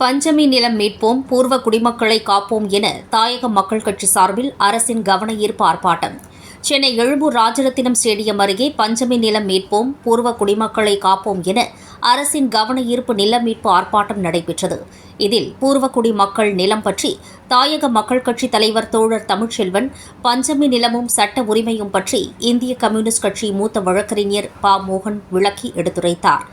பஞ்சமி நிலம் மீட்போம் பூர்வ குடிமக்களை காப்போம் என தாயக மக்கள் கட்சி சார்பில் அரசின் கவன ஈர்ப்பு ஆர்ப்பாட்டம். சென்னை எழும்பூர் ராஜரத்தினம் ஸ்டேடியம் அருகே பஞ்சமி நிலம் மீட்போம் பூர்வ குடிமக்களை காப்போம் என அரசின் கவன ஈர்ப்பு நில மீட்பு ஆர்ப்பாட்டம் நடைபெற்றது. இதில் பூர்வக்குடி மக்கள் நிலம் பற்றி தாயக மக்கள் கட்சி தலைவர் தோழர் தமிழ்ச்செல்வன் பஞ்சமி நிலமும் சட்ட உரிமையும் பற்றி இந்திய கம்யூனிஸ்ட் கட்சி மூத்த வழக்கறிஞர் ப. மோகன் விளக்கி எடுத்துரைத்தார்.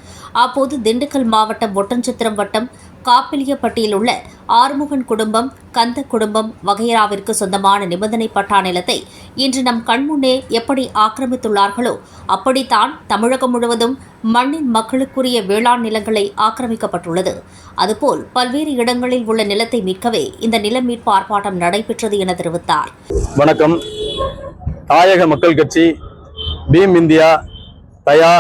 அப்போது திண்டுக்கல் மாவட்டம் ஒட்டன்சத்திரம் வட்டம் காப்பிலியப்பட்டியில் உள்ள ஆறுமுகன் குடும்பம் கந்த குடும்பம் வகைராவிற்கு சொந்தமான நிபந்தனை பட்டா நிலத்தை இன்று நம் கண்முன்னே எப்படி ஆக்கிரமித்துள்ளார்களோ அப்படித்தான் தமிழகம் முழுவதும் மண்ணின் மக்களுக்குரிய வேளாண் நிலங்களை ஆக்கிரமிக்கப்பட்டுள்ளது. அதுபோல் பல்வேறு இடங்களில் உள்ள நிலத்தை மீட்கவே இந்த மீட்பு ஆர்ப்பாட்டம் நடைபெற்றது என தெரிவித்தார். வணக்கம். தாயக மக்கள் கட்சி பீம் இந்தியா தயா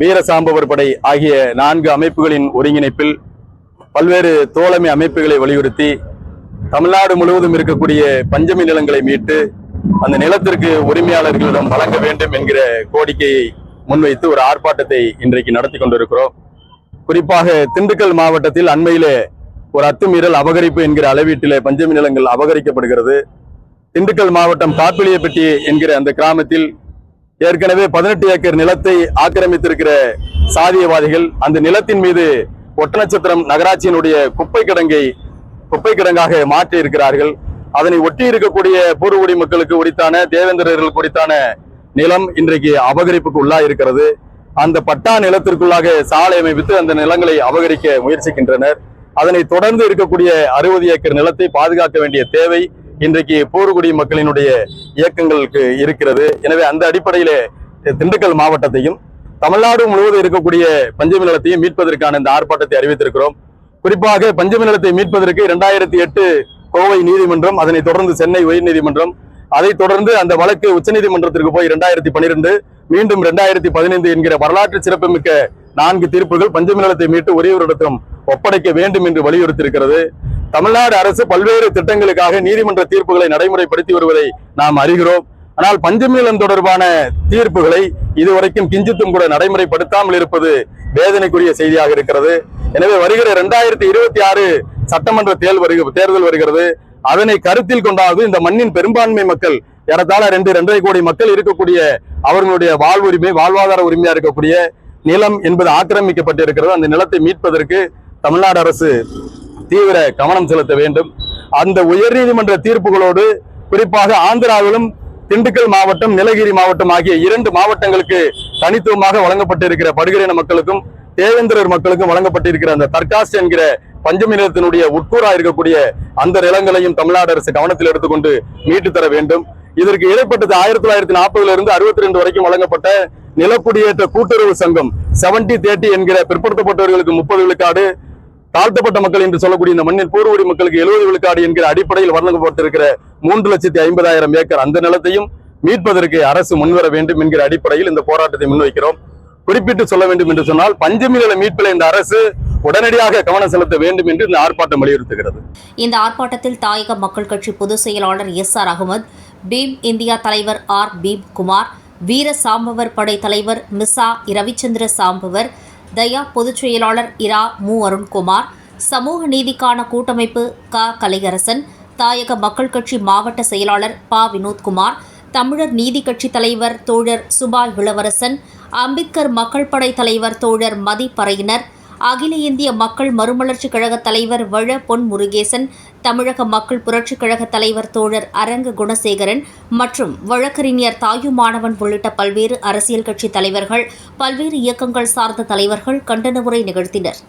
வீர சாம்பவர் படை ஆகிய நான்கு அமைப்புகளின் ஒருங்கிணைப்பில் பல்வேறு தோழமை அமைப்புகளை வலியுறுத்தி தமிழ்நாடு முழுவதும் இருக்கக்கூடிய பஞ்சமி நிலங்களை மீட்டு அந்த நிலத்திற்கு உரிமையாளர்களிடம் வழங்க வேண்டும் என்கிற கோரிக்கையை முன்வைத்து ஒரு ஆர்ப்பாட்டத்தை இன்றைக்கு நடத்தி கொண்டிருக்கிறோம். குறிப்பாக திண்டுக்கல் மாவட்டத்தில் அண்மையிலே ஒரு அத்துமீறல் அபகரிப்பு என்கிற அளவீட்டிலே பஞ்சமி நிலங்கள் அபகரிக்கப்படுகிறது. திண்டுக்கல் மாவட்டம் காப்பிலியப்பட்டி என்கிற அந்த கிராமத்தில் ஏற்கனவே பதினெட்டு ஏக்கர் நிலத்தை ஆக்கிரமித்திருக்கிற சாதியவாதிகள் அந்த நிலத்தின் மீது ஒட்டநட்சத்திரம் நகராட்சியினுடைய குப்பை கிடங்கை குப்பை கிடங்காக மாற்றி இருக்கிறார்கள் அதனை ஒட்டி இருக்கக்கூடிய பூர்வகுடி மக்களுக்கு உரித்தான தேவேந்திரர்களுக்கு உரித்தான நிலம் இன்றைக்கு அபகரிப்புக்கு உள்ளா இருக்கிறது அந்த பட்டா நிலத்திற்குள்ளாக சாலை அமைத்து அந்த நிலங்களை அபகரிக்க முயற்சிக்கின்றனர். அதனை தொடர்ந்து இருக்கக்கூடிய அறுபது ஏக்கர் நிலத்தை பாதுகாக்க வேண்டிய தேவை இன்றைக்கு போர்குடி மக்களினுடைய இயக்கங்களுக்கு இருக்கிறது. எனவே அந்த அடிப்படையிலே திண்டுக்கல் மாவட்டத்தையும் தமிழ்நாடு முழுவதும் இருக்கக்கூடிய பஞ்சமி நிலத்தையும் மீட்பதற்கான இந்த ஆர்ப்பாட்டத்தை அறிவித்திருக்கிறோம். குறிப்பாக பஞ்சமி நிலத்தை மீட்பதற்கு இரண்டாயிரத்தி எட்டு கோவை நீதிமன்றம் அதனை தொடர்ந்து சென்னை உயர்நீதிமன்றம் அதைத் தொடர்ந்து அந்த வழக்கு உச்சநீதிமன்றத்திற்கு போய் இரண்டாயிரத்தி பனிரெண்டு மீண்டும் இரண்டாயிரத்தி பதினைந்து என்கிற வரலாற்று சிறப்புமிக்க நான்கு தீர்ப்புகள் பஞ்சமி நிலத்தை மீட்டு ஒரேவரிடத்திலும் ஒப்படைக்க வேண்டும் என்று வலியுறுத்தியிருக்கிறது. தமிழ்நாடு அரசு பல்வேறு திட்டங்களுக்காக நீதிமன்ற தீர்ப்புகளை நடைமுறைப்படுத்தி வருவதை நாம் அறிகிறோம். ஆனால் பஞ்சமீளம் தொடர்பான தீர்ப்புகளை இதுவரைக்கும் கிஞ்சித்தும் கூட நடைமுறைப்படுத்தாமல் இருப்பது வேதனைக்குரிய செய்தியாக இருக்கிறது. எனவே வருகிற இரண்டாயிரத்தி இருபத்தி ஆறு சட்டமன்ற தேர்வு தேர்தல் வருகிறது. அதனை கருத்தில் கொண்டாவது இந்த மண்ணின் பெரும்பான்மை மக்கள் ஏறத்தாழ ரெண்டு ரெண்டரை கோடி மக்கள் இருக்கக்கூடிய அவர்களுடைய வாழ்வுரிமை வாழ்வாதார உரிமையா இருக்கக்கூடிய நிலம் என்பது ஆக்கிரமிக்கப்பட்டிருக்கிறது. அந்த நிலத்தை மீட்பதற்கு தமிழ்நாடு அரசு தீவிர கவனம் செலுத்த வேண்டும். அந்த உயர்நீதிமன்ற தீர்ப்புகளோடு குறிப்பாக ஆந்திராவிலும் திண்டுக்கல் மாவட்டம் நீலகிரி மாவட்டம் ஆகிய இரண்டு மாவட்டங்களுக்கு தனித்துவமாக வழங்கப்பட்டிருக்கிற படுகிரின மக்களுக்கும் தேவேந்திரர் மக்களுக்கும் வழங்கப்பட்டிருக்கிற அந்த தற்காஸ்ட் என்கிற பஞ்சமி நிலத்தினுடைய உட்கூறா இருக்கக்கூடிய அந்த நிலங்களையும் தமிழ்நாடு அரசு கவனத்தில் எடுத்துக்கொண்டு மீட்டு தர வேண்டும். இதற்கு இடைப்பட்டது ஆயிரத்தி தொள்ளாயிரத்தி நாற்பதுல இருந்து அறுபத்தி ரெண்டு வரைக்கும் வழங்கப்பட்ட நிலக்குடியேற்ற கூட்டுறவு சங்கம் செவன்டி தேர்ட்டி என்கிற பிற்படுத்தப்பட்டவர்களுக்கு முப்பது விழுக்காடு தாழ்த்தப்பட்ட மக்கள் என்று சொல்லக்கூடிய இந்த மண்ணில் பூர்வடி மக்களுக்கு எழுபது விழுக்காடு என்கிற அடிப்படையில் வழங்கப்பட்டிருக்கிற மூன்று லட்சத்தி ஐம்பதாயிரம் ஏக்கர் அந்த நிலத்தையும் மீட்பதற்கு அரசு முன்வர வேண்டும் என்கிற அடிப்படையில் இந்த போராட்டத்தை முன்வைக்கிறோம். குறிப்பிட்டு சொல்ல வேண்டும் என்று சொன்னால் பஞ்சமி நில மீட்பில் இந்த அரசு உடனடியாக கவனம் செலுத்த வேண்டும் என்று இந்த ஆர்ப்பாட்டம் வலியுறுத்துகிறது. இந்த ஆர்ப்பாட்டத்தில் தாயக மக்கள் கட்சி பொதுச் செயலாளர் S R Ahamed Bhim India தலைவர் ஆர் பீம் குமார் வீர சாம்பவர் படை தலைவர் மிசா ரவிச்சந்திர சாம்பவர் தயா பொதுச் செயலாளர் இரா மு. அருண்குமார் சமூக நீதிக்கான கூட்டமைப்பு க. கலையரசன் தாயக மக்கள் கட்சி மாவட்ட செயலாளர் ப. வினோத்குமார் தமிழர் நீதி கட்சி தலைவர் தோழர் சுபாய் இளவரசன் அம்பேத்கர் மக்கள் படை தலைவர் தோழர் மதிப்பறையினர் அகில இந்திய மக்கள் மறுமலர்ச்சி கழக தலைவர் வழ பொன் முருகேசன் தமிழக மக்கள் புரட்சிக் கழக தலைவர் தோழர் அரங்க குணசேகரன் மற்றும் வழக்கறிஞர் தாயுமானவன் உள்ளிட்ட பல்வேறு அரசியல் கட்சி தலைவர்கள் பல்வேறு இயக்கங்கள் சார்ந்த தலைவர்கள் கண்டன உரை நிகழ்த்தினர்.